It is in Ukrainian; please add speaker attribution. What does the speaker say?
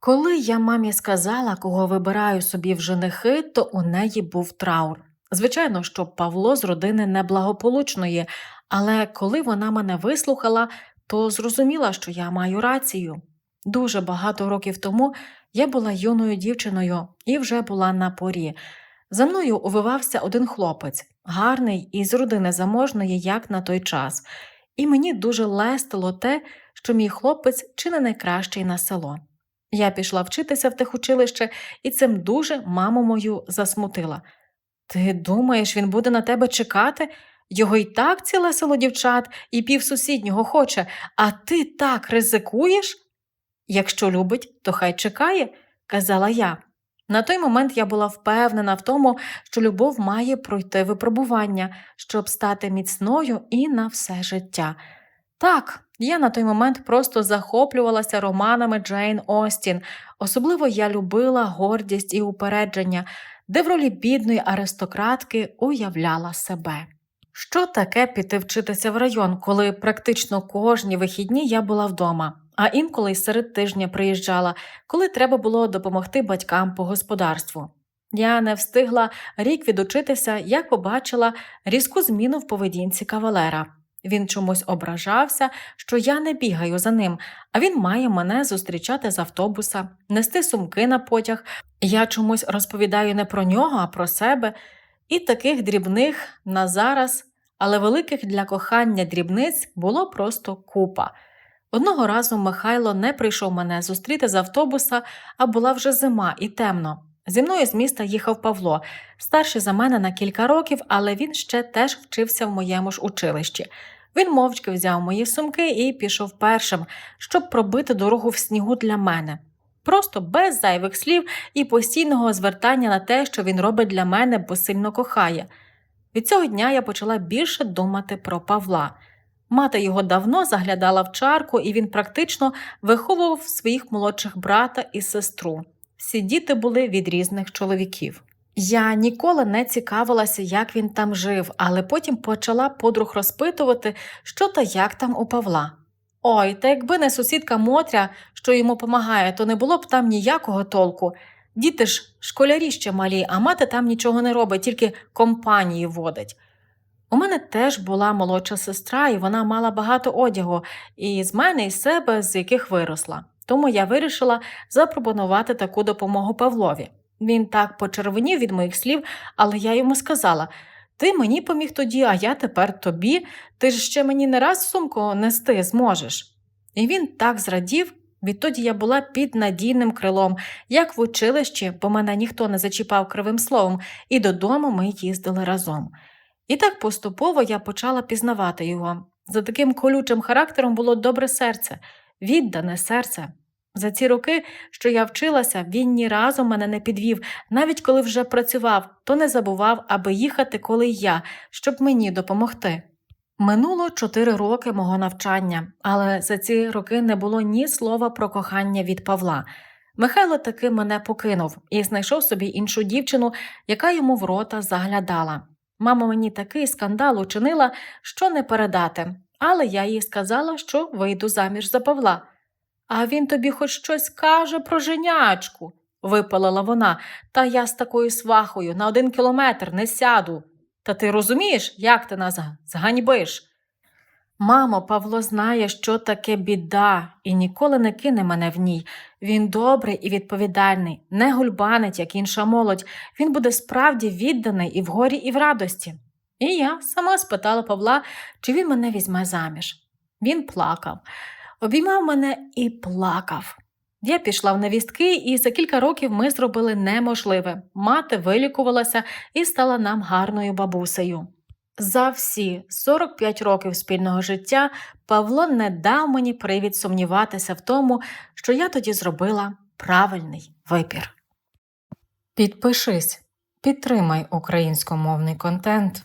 Speaker 1: Коли я мамі сказала, кого вибираю собі в женихи, то у неї був траур. Звичайно, що Павло з родини неблагополучної, але коли вона мене вислухала, то зрозуміла, що я маю рацію. Дуже багато років тому я була юною дівчиною і вже була на порі. За мною увивався один хлопець, гарний і з родини заможної, як на той час, і мені дуже лестило те, що мій хлопець чи не найкращий на село. Я пішла вчитися в техучилище, і цим дуже маму мою засмутила. Ти думаєш, він буде на тебе чекати? Його й так ціле село дівчат і пів сусіднього хоче, а ти так ризикуєш? Якщо любить, то хай чекає, казала я. На той момент я була впевнена в тому, що любов має пройти випробування, щоб стати міцною і на все життя. Так, я на той момент просто захоплювалася романами Джейн Остін, особливо я любила гордість і упередження, де в ролі бідної аристократки уявляла себе. Що таке піти вчитися в район, коли практично кожні вихідні я була вдома, а інколи й серед тижня приїжджала, коли треба було допомогти батькам по господарству. Я не встигла рік відучитися, як побачила різку зміну в поведінці кавалера. Він чомусь ображався, що я не бігаю за ним, а він має мене зустрічати з автобуса, нести сумки на потяг. Я чомусь розповідаю не про нього, а про себе. І таких дрібних на зараз, але великих для кохання дрібниць було просто купа. Одного разу Михайло не прийшов мене зустріти з автобуса, а була вже зима і темно. Зі мною з міста їхав Павло, старший за мене на кілька років, але він ще теж вчився в моєму ж училищі. Він мовчки взяв мої сумки і пішов першим, щоб пробити дорогу в снігу для мене. Просто без зайвих слів і постійного звертання на те, що він робить для мене, бо сильно кохає. Від цього дня я почала більше думати про Павла. Мати його давно заглядала в чарку, і він практично виховував своїх молодших брата і сестру. Всі діти були від різних чоловіків. Я ніколи не цікавилася, як він там жив, але потім почала подруг розпитувати, що та як там у Павла. Ой, та якби не сусідка Мотря, що йому помагає, то не було б там ніякого толку. Діти ж школярі ще малі, а мати там нічого не робить, тільки компанії водить. У мене теж була молодша сестра, і вона мала багато одягу, і з мене і з себе, з яких виросла. Тому я вирішила запропонувати таку допомогу Павлові. Він так почервонів від моїх слів, але я йому сказала ти мені поміг тоді, а я тепер тобі, ти ж ще мені не раз сумку нести зможеш. І він так зрадів, відтоді я була під надійним крилом, як в училищі, бо мене ніхто не зачіпав кривим словом, і додому ми їздили разом. І так поступово я почала пізнавати його. За таким колючим характером було добре серце, віддане серце. За ці роки, що я вчилася, він ні разу мене не підвів, навіть коли вже працював, то не забував, аби їхати, коли я, щоб мені допомогти. Минуло чотири роки мого навчання, але за ці роки не було ні слова про кохання від Павла. Михайло таки мене покинув і знайшов собі іншу дівчину, яка йому в рота заглядала. Мама мені такий скандал учинила, що не передати, але я їй сказала, що вийду заміж за Павла. А він тобі хоч щось каже про женячку, випалила вона, та я з такою свахою на один кілометр не сяду. Та ти розумієш, як ти нас зганьбиш? Мамо, Павло знає, що таке біда, і ніколи не кине мене в ній. Він добрий і відповідальний, не гульбанить, як інша молодь. Він буде справді відданий і в горі, і в радості. І я сама спитала Павла, чи він мене візьме заміж. Він плакав, обіймав мене і плакав. Я пішла в невістки, і за кілька років ми зробили неможливе. Мати вилікувалася і стала нам гарною бабусею. За всі 45 років спільного життя Павло не дав мені привід сумніватися в тому, що я тоді зробила правильний вибір. Підпишись, підтримай українськомовний контент.